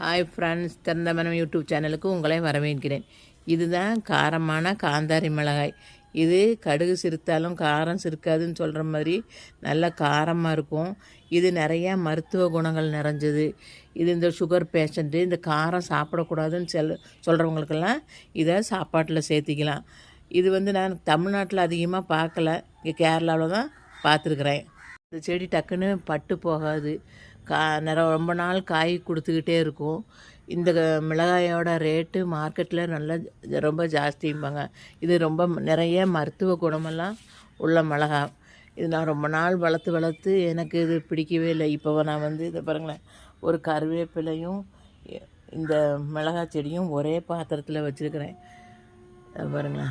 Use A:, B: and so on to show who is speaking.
A: Hi friends திறந்தமனம் YouTube சேனலுக்கு உங்களை வரவேற்கிறேன். இதுதான் காரமான காந்தாரி மிளகாய். இது கடுகு சிரித்தாலும் காரம் சிறுக்காதுன்னு சொல்கிற மாதிரி நல்ல காரமாக இருக்கும். இது நிறையா மருத்துவ குணங்கள் நிறைஞ்சது. இது இந்த சுகர் பேஷண்ட்டு இந்த காரம் சாப்பிடக்கூடாதுன்னு செல் சொல்கிறவங்களுக்கெல்லாம் இதை சாப்பாட்டில் சேர்த்திக்கலாம். இது வந்து நான் தமிழ்நாட்டில் அதிகமாக பார்க்கல. இங்கே கேரளாவில் தான் பார்த்துருக்குறேன். இந்த செடி டக்குன்னு பட்டு போகாது. கா நிற ரொம்ப நாள் காய் கொடுத்துக்கிட்டே இருக்கும். இந்த க- மிளகாயோட ரேட்டு மார்க்கெட்டில் நல்லா ரொம்ப ஜாஸ்திம்பாங்க. இது ரொம்ப நிறைய மருத்துவ குணமெல்லாம் உள்ள மிளகா. இது நான் ரொம்ப நாள் வளர்த்து வளர்த்து எனக்கு இது பிடிக்கவே இல்லை. இப்போ நான் வந்து இதை பாருங்களேன். ஒரு கருவேப்பிலையும் இந்த மிளகாய் செடியும் ஒரே பாத்திரத்தில் வச்சுருக்கிறேன். பாருங்களேன்.